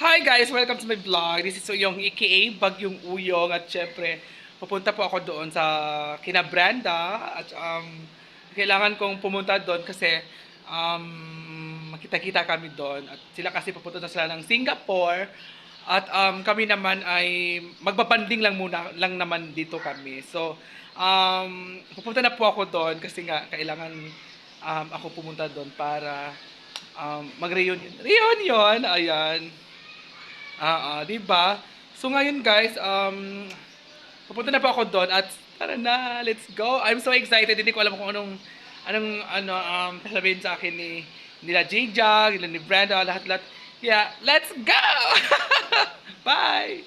Hi guys! Welcome to my vlog. This is Uyong aka Bagyong Uyong at syempre pupunta po ako doon sa kina Brenda at um, kailangan kong pumunta doon kasi um, makita-kita kami doon at sila kasi pupunta na sila ng Singapore at um, kami naman ay magbabanding lang muna lang naman dito kami. So um, pupunta na po ako doon kasi nga kailangan um, ako pumunta doon para um, mag-reunion. Reunion! Ayan. Ah, ah, 'di ba? So ngayon guys, um pupunta na po ako doon at tara na, let's go. I'm so excited. Hindi ko alam kung anong anong ano um sasabihin sa akin ni nila Jijag, nila ni Brenda, lahat-lahat. Yeah, let's go. Bye.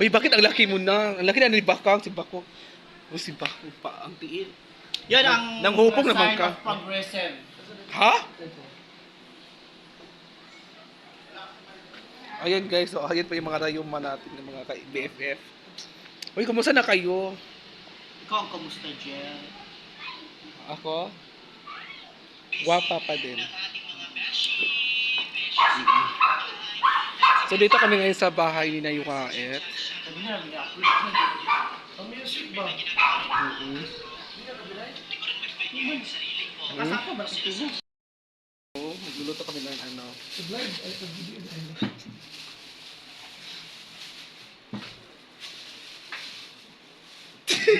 Uy, bakit ang laki mo na? Ang laki na ni Bakang, si Bako. O si Bako pa, ang tiil. Yan ang Nang hupong sign naman ka. of progressive. Ha? Ayan guys, so ayan pa yung mga rayuma natin ng mga ka- BFF. Uy, kumusta na kayo? Ikaw ang kamusta, Jel? Ako? Guwapa pa din. So dito kami ngayon sa bahay ni na Yukaet. Sabi na, may upload na. Ang music ba? Mm-hmm. Kasama ba si Tubo? Oo, magluluto kami ng ano.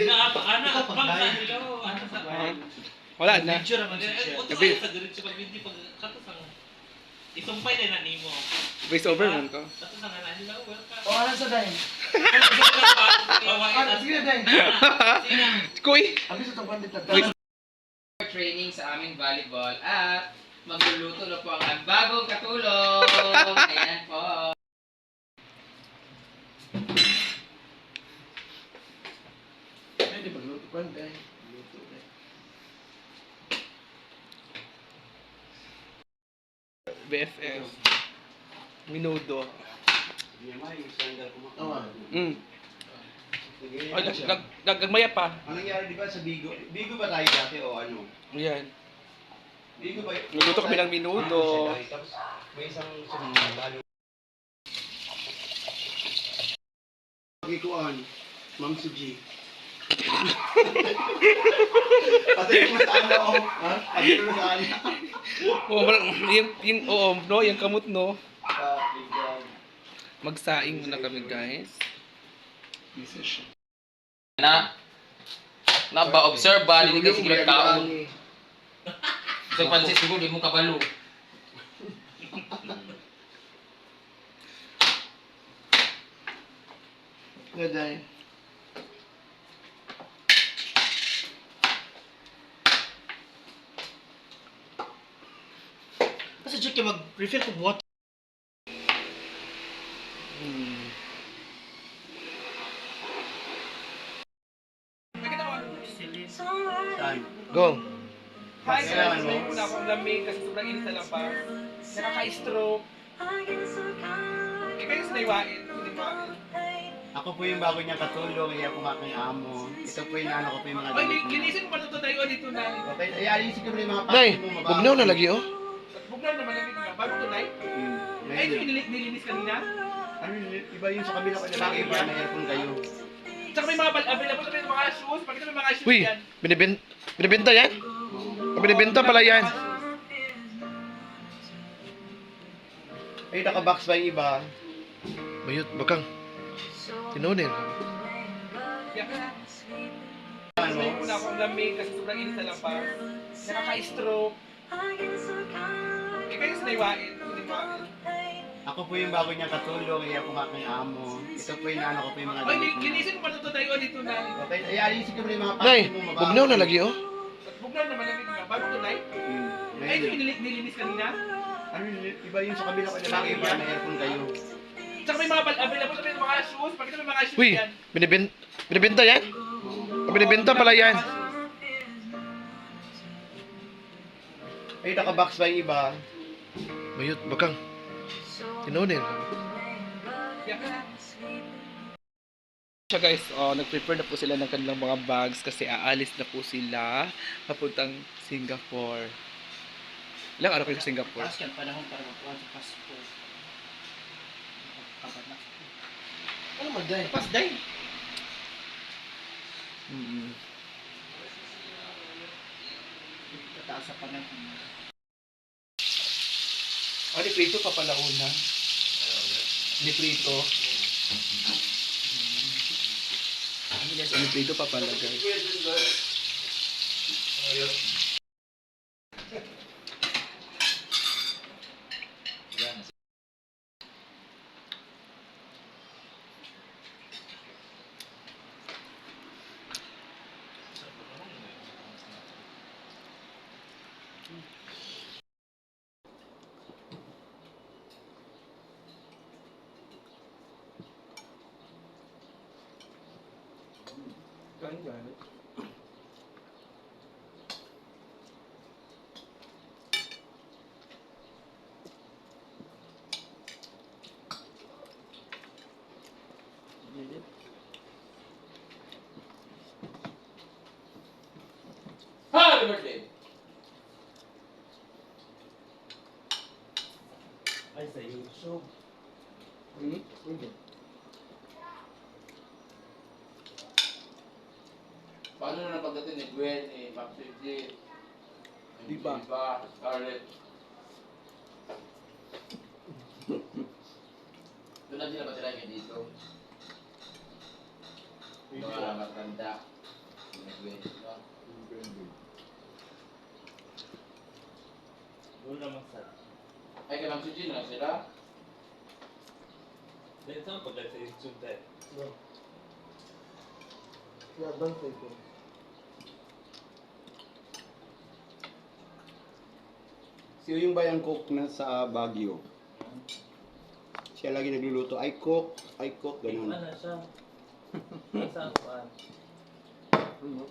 Na, ano, Ikaw, pag pag-live. sa ilaw, ano sa Wala na. Picture naman Gabi. sa diretso pag hindi pag kato sa isumpay din na nimo. Voice over man ko. Kato sa nga hello, welcome. O, ano sa na. sige na? Kuy! Abi sa dito. training sa aming volleyball at magluluto na po ang bagong katulong. Ayan po. Pwede magluto ko, dahin. Luto, dahin. BFF. Minudo. Oo. Mm. Ay, nag, nag, nag, nagmaya pa. Ang nangyari di ba sa Bigo? Bigo ba tayo dati o ano? Ayan. Nagluto kami ng minudo. Tapos may isang sumunod. Pagikuan, Ma'am si G. Pati mo sa ano, oh. Ha? Pati mo sa ano. Oo, yung, yung, oo, no, yung kamot, no. Magsaing muna kami, guys. Na, na ba observe ba hindi kasi kilo kaon. Sa pansit siguro di mo kabalo. Nga, dahin. Kasi Jel, kayo mag-refill ko water. Hmm. Go. Hi, guys. Kailangan mo? May muna akong lamig kasi sobrang init sa labas. Nakaka-stroke. Eh, kayo sa naiwain. Hindi mo Ako po yung bago niyang katulong, iya po aking amo. Ito po yung ano ko po yung mga Ay, damit niya. linisin mo pa ito tayo dito na. Okay, ay alisin ko rin yung mga Nay, packet mo. mabaho. bugnaw na lagi oh. Bugnaw naman lamig na. Bago ito, Nay. Hmm. Ay, ito Ngayon, yung nilinis, kanina. ano yun, iba yung sa kabila ko na lagi ba na aircon kayo. Tsaka may mga bal- available na may mga shoes. Pakita yung mga shoes Uy, yan. binibenta, binibenta yan? Binibenta pala yan? Ay, nakabox ba yung iba? Bayot, bakang. Tinunin. Ano? Muna akong lamig kasi sobrang init sa labas. Nakaka-stroke. Naiwain. Hindi mo Ako po yung bago niyang katulong, iya po aking amo. Ito po yung ano ko po yung mga Ay, linisin mo pa ito tayo dito na. Okay, ay alisin ko yung mga Nay, packet mo. mabaho. bugnaw na lagi oh. Ay, ito nilinis kanina. ano yun, iba yung sa kabila ko na lagi ba na aircon kayo. Tsaka may mga available may mga shoes. Pakita yung mga shoes Uy, yan. binibenta, binibenta yan? O binibenta pala yan? Ay, nakabox ba yung iba? Bayot, bakang. Tinunin. Yeah. Siya guys, oh, nag-prepare na po sila ng kanilang mga bags kasi aalis na po sila papuntang Singapore. Ilang araw kayo sa Singapore? Tapos yan, panahon para magkuhan sa passport. Ano man dahil? Pas, day! Mm-mm. Tataas sa panahon. Ah, ni Prito pa pala una. Ni Prito. Ni Prito pa pala, guys. Kain ka, ano? Happy birthday! Ay, sa YouTube. Hmm? Pwede. Paano na napagdating ni Gwen, ni Safety, Di ba? Diba, Scarlett? Doon na sila patira kayo dito. Mga matanda. Ni Gwen, no? Doon naman sa... Ay, kay Ma'am Safety na sila. Dahil saan pagdating sa YouTube tayo? Kaya bantay ko. Siya yung bayang cook na sa Baguio. Siya lagi nagluluto. I cook, I cook, ganun. Ano siya? Saan pa? Ano?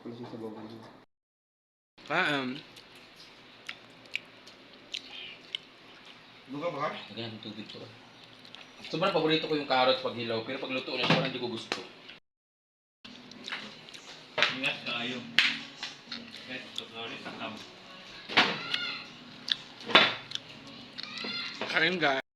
Ano siya sa bawang niya? Ah, um, Luka ba? Lagyan ng tubig to. Sobrang paborito ko yung carrot pag hilaw, pero pag luto na siya, parang hindi ko gusto. Ingat kayo. Ayun guys.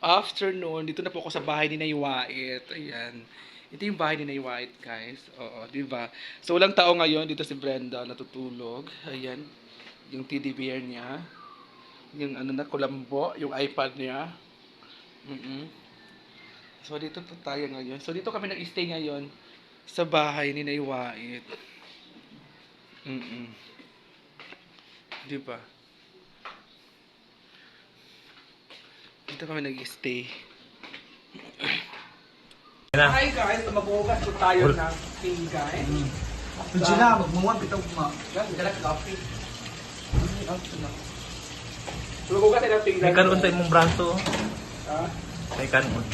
Afternoon, dito na po ako sa bahay ni Nay Wait. Ayan. Ito yung bahay ni Nay Wait, guys. Oo, di ba? So, walang tao ngayon. Dito si Brenda, natutulog. Ayan. Yung teddy bear niya. Yung ano na, kulambo. Yung iPad niya. mm So, dito po tayo ngayon. So, dito kami nag-stay ngayon sa bahay ni Nay Wait. Mm Di ba? Dito kami nag-stay. Hi guys, mabuhugas po tayo ng pinggan. Hindi na, magmuwan bitaw ma. Yan, magdala coffee. Mabuhugas tayo ng pinggan. May kanon sa imong branso. Ha? May kanon.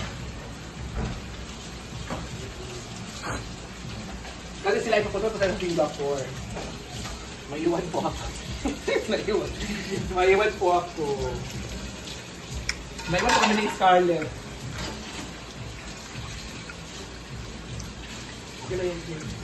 Kasi sila ipapunta po tayo ng Singapore. May iwan po ako. Naiwan. May iwan po ako. May iwan po kami ni Scarlett. Okay na yun. Kim.